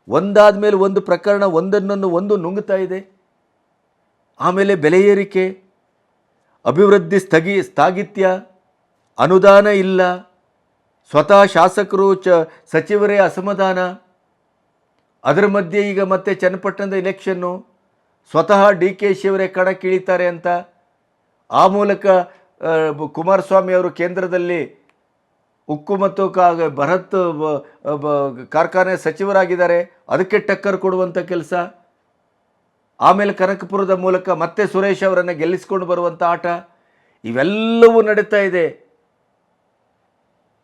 ಒಂದಾದ ಮೇಲೆ ಒಂದು ಪ್ರಕರಣ, ಒಂದನ್ನೊಂದು ಒಂದು ನುಂಗ್ತಾ ಇದೆ. ಆಮೇಲೆ ಬೆಲೆ ಏರಿಕೆ, ಅಭಿವೃದ್ಧಿ ಸ್ಥಗಿ, ಸ್ಥಾಗಿತ್ಯ ಅನುದಾನ ಇಲ್ಲ. ಸ್ವತಃ ಶಾಸಕರು ಚ ಸಚಿವರೇ ಅಸಮಾಧಾನ. ಅದರ ಮಧ್ಯೆ ಈಗ ಮತ್ತೆ ಚನ್ನಪಟ್ಟಣದ ಇಲೆಕ್ಷನ್ನು ಸ್ವತಃ ಡಿ ಕೆ ಶಿವರೇ ಕಣಕ್ಕಿಳಿತಾರೆ ಅಂತ. ಆ ಮೂಲಕ ಕುಮಾರಸ್ವಾಮಿ ಅವರು ಕೇಂದ್ರದಲ್ಲಿ ಉಕ್ಕು ಮತ್ತು ಕಾ ಭರತ್ ಕಾರ್ಖಾನೆ ಸಚಿವರಾಗಿದ್ದಾರೆ. ಅದಕ್ಕೆ ಟಕ್ಕರ್ ಕೊಡುವಂಥ ಕೆಲಸ. ಆಮೇಲೆ ಕನಕಪುರದ ಮೂಲಕ ಮತ್ತೆ ಸುರೇಶ್ ಅವರನ್ನು ಗೆಲ್ಲಿಸ್ಕೊಂಡು ಬರುವಂಥ ಆಟ. ಇವೆಲ್ಲವೂ ನಡೀತಾ ಇದೆ.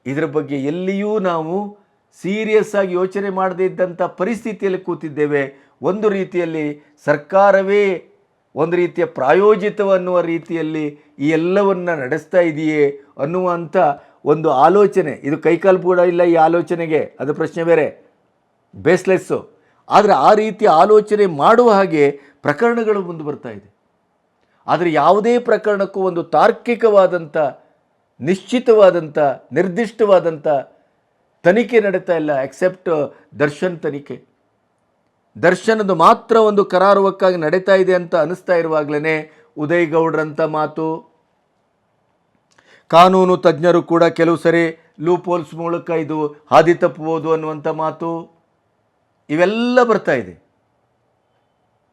ಇದರ ಬಗ್ಗೆ ಎಲ್ಲಿಯೂ ನಾವು ಸೀರಿಯಸ್ ಆಗಿ ಯೋಚನೆ ಮಾಡದೇ ಇದ್ದಂಥ ಪರಿಸ್ಥಿತಿಯಲ್ಲಿ ಕೂತಿದ್ದೇವೆ. ಒಂದು ರೀತಿಯಲ್ಲಿ ಸರ್ಕಾರವೇ ಒಂದು ರೀತಿಯ ಪ್ರಾಯೋಜಿತವನ್ನುವ ರೀತಿಯಲ್ಲಿ ಈ ಎಲ್ಲವನ್ನು ನಡೆಸ್ತಾ ಇದೆಯೇ ಅನ್ನುವಂಥ ಒಂದು ಆಲೋಚನೆ. ಇದು ಕೈಕಾಲು ಕೂಡ ಇಲ್ಲ ಈ ಆಲೋಚನೆಗೆ. ಅದು ಪ್ರಶ್ನೆ ಬೇರೆ. ಬೇಸ್ಲೆಸ್ಸು. ಆದರೆ ಆ ರೀತಿಯ ಆಲೋಚನೆ ಮಾಡುವ ಹಾಗೆ ಪ್ರಕರಣಗಳು ಮುಂದೆ ಬರ್ತಾ ಇದೆ. ಆದರೆ ಯಾವುದೇ ಪ್ರಕರಣಕ್ಕೂ ಒಂದು ತಾರ್ಕಿಕವಾದಂಥ ನಿಶ್ಚಿತವಾದಂಥ, ನಿರ್ದಿಷ್ಟವಾದಂಥ ತನಿಖೆ ನಡೀತಾ ಇಲ್ಲ ಎಕ್ಸೆಪ್ಟ್ ದರ್ಶನ್ ತನಿಖೆ. ದರ್ಶನದ ಮಾತ್ರ ಒಂದು ಕರಾರುವಕ್ಕಾಗಿ ನಡೀತಾ ಇದೆ ಅಂತ ಅನಿಸ್ತಾ ಇರುವಾಗಲೇ ಉದಯ್ ಗೌಡ್ರಂಥ ಮಾತು. ಕಾನೂನು ತಜ್ಞರು ಕೂಡ ಕೆಲವು ಸರಿ ಲೂಪೋಲ್ಸ್ ಮೂಲಕ ಇದು ಹಾದಿ ತಪ್ಪಬಹುದು ಅನ್ನುವಂಥ ಮಾತು. ಇವೆಲ್ಲ ಬರ್ತಾ ಇದೆ.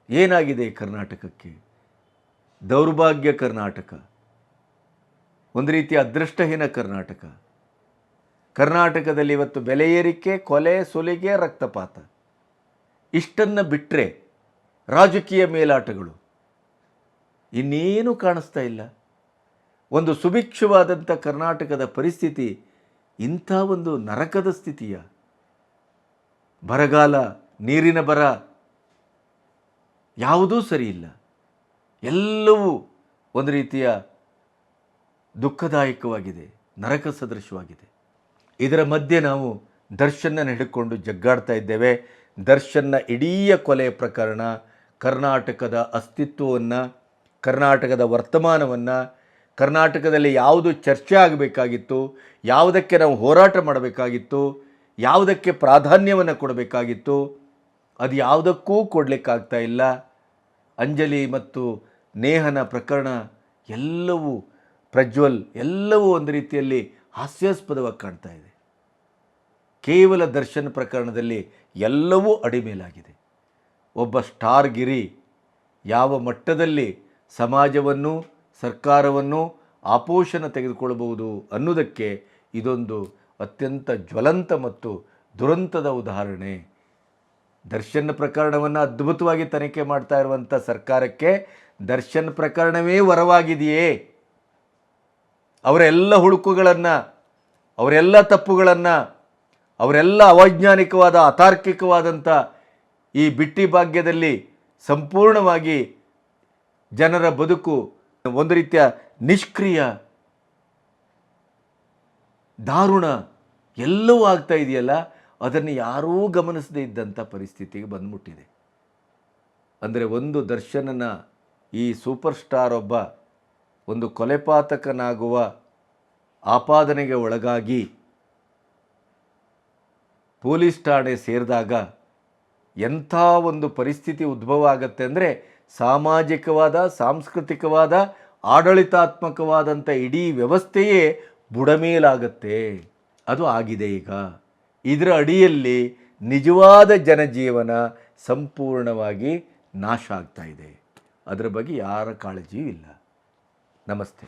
ಏನಾಗಿದೆ ಕರ್ನಾಟಕಕ್ಕೆ? ದೌರ್ಭಾಗ್ಯ ಕರ್ನಾಟಕ. ಒಂದು ರೀತಿಯ ಅದೃಷ್ಟಹೀನ ಕರ್ನಾಟಕ. ಕರ್ನಾಟಕದಲ್ಲಿ ಇವತ್ತು ಬೆಲೆ ಏರಿಕೆ ಕೊಲೆ, ಸುಲಿಗೆ, ರಕ್ತಪಾತ. ಇಷ್ಟನ್ನು ಬಿಟ್ಟರೆ ರಾಜಕೀಯ ಮೇಲಾಟಗಳು. ಇನ್ನೇನು ಕಾಣಿಸ್ತಾ ಇಲ್ಲ. ಒಂದು ಸುಭಿಕ್ಷವಾದಂಥ ಕರ್ನಾಟಕದ ಪರಿಸ್ಥಿತಿ ಇಂಥ ಒಂದು ನರಕದ ಸ್ಥಿತಿಯ. ಬರಗಾಲ, ನೀರಿನ ಬರ ಯಾವುದೂ ಸರಿಯಿಲ್ಲ ಎಲ್ಲವೂ ಒಂದು ರೀತಿಯ ದುಃಖದಾಯಕವಾಗಿದೆ ನರಕ ಸದೃಶವಾಗಿದೆ ಇದರ ಮಧ್ಯೆ ನಾವು ದರ್ಶನ್ನ ಹಿಡ್ಕೊಂಡು ಜಗ್ಗಾಡ್ತಾ ಇದ್ದೇವೆ. ದರ್ಶನ್ನ ಇಡೀ ಕೊಲೆ ಪ್ರಕರಣ, ಕರ್ನಾಟಕದ ಅಸ್ತಿತ್ವವನ್ನು, ಕರ್ನಾಟಕದ ವರ್ತಮಾನವನ್ನು, ಕರ್ನಾಟಕದಲ್ಲಿ ಯಾವುದು ಚರ್ಚೆ ಆಗಬೇಕಾಗಿತ್ತು, ಯಾವುದಕ್ಕೆ ನಾವು ಹೋರಾಟ ಮಾಡಬೇಕಾಗಿತ್ತು, ಯಾವುದಕ್ಕೆ ಪ್ರಾಧಾನ್ಯವನ್ನು ಕೊಡಬೇಕಾಗಿತ್ತು, ಅದು ಯಾವುದಕ್ಕೂ ಕೊಡಲಿಕ್ಕಾಗ್ತಾ ಇಲ್ಲ. ಅಂಜಲಿ ಮತ್ತು ನೇಹನ ಪ್ರಕರಣ ಎಲ್ಲವೂ ಪ್ರಜ್ವಲ್ ಎಲ್ಲವೂ ಒಂದು ರೀತಿಯಲ್ಲಿ ಹಾಸ್ಯಾಸ್ಪದವಾಗಿ ಕಾಣ್ತಾ ಇದೆ. ಕೇವಲ ದರ್ಶನ್ ಪ್ರಕರಣದಲ್ಲಿ ಎಲ್ಲವೂ ಅಡಿಮೇಲಾಗಿದೆ. ಒಬ್ಬ ಸ್ಟಾರ್ ಗಿರಿ ಯಾವ ಮಟ್ಟದಲ್ಲಿ ಸಮಾಜವನ್ನು, ಸರ್ಕಾರವನ್ನು ಆಪೋಷಣ ತೆಗೆದುಕೊಳ್ಳಬಹುದು ಅನ್ನೋದಕ್ಕೆ ಇದೊಂದು ಅತ್ಯಂತ ಜ್ವಲಂತ ಮತ್ತು ದುರಂತದ ಉದಾಹರಣೆ. ದರ್ಶನ್ ಪ್ರಕರಣವನ್ನು ಅದ್ಭುತವಾಗಿ ತನಿಖೆ ಮಾಡ್ತಾ ಇರುವಂಥ ಸರ್ಕಾರಕ್ಕೆ ದರ್ಶನ್ ಪ್ರಕರಣವೇ ವರವಾಗಿದೆಯೇ? ಅವರೆಲ್ಲ ಹುಳುಕುಗಳನ್ನು, ಅವರೆಲ್ಲ ತಪ್ಪುಗಳನ್ನು, ಅವರೆಲ್ಲ ಅವೈಜ್ಞಾನಿಕವಾದ ಅತಾರ್ಕಿಕವಾದಂಥ ಈ ಬಿಟ್ಟಿ ಭಾಗ್ಯದಲ್ಲಿ ಸಂಪೂರ್ಣವಾಗಿ ಜನರ ಬದುಕು ಒಂದು ರೀತಿಯ ನಿಷ್ಕ್ರಿಯ, ದಾರುಣ ಎಲ್ಲವೂ ಆಗ್ತಾ ಇದೆಯಲ್ಲ, ಅದನ್ನು ಯಾರೂ ಗಮನಿಸದೇ ಇದ್ದಂಥ ಪರಿಸ್ಥಿತಿಗೆ ಬಂದ್ಬಿಟ್ಟಿದೆ. ಅಂದರೆ ಒಂದು ದರ್ಶನನ ಈ ಸೂಪರ್ ಸ್ಟಾರ್ ಒಬ್ಬ ಒಂದು ಕೊಲೆಪಾತಕನಾಗುವ ಆಪಾದನೆಗೆ ಒಳಗಾಗಿ ಪೊಲೀಸ್ ಠಾಣೆ ಸೇರಿದಾಗ ಎಂಥ ಒಂದು ಪರಿಸ್ಥಿತಿ ಉದ್ಭವ ಆಗತ್ತೆ ಅಂದರೆ ಸಾಮಾಜಿಕವಾದ, ಸಾಂಸ್ಕೃತಿಕವಾದ, ಆಡಳಿತಾತ್ಮಕವಾದಂಥ ಇಡೀ ವ್ಯವಸ್ಥೆಯೇ ಬುಡಮೇಲಾಗತ್ತೆ. ಅದು ಆಗಿದೆ ಈಗ. ಇದರ ಅಡಿಯಲ್ಲಿ ನಿಜವಾದ ಜನಜೀವನ ಸಂಪೂರ್ಣವಾಗಿ ನಾಶ ಆಗ್ತಾ ಇದೆ. ಅದರ ಬಗ್ಗೆ ಯಾರ ಕಾಳಜಿಯೂ ಇಲ್ಲ. ನಮಸ್ತೆ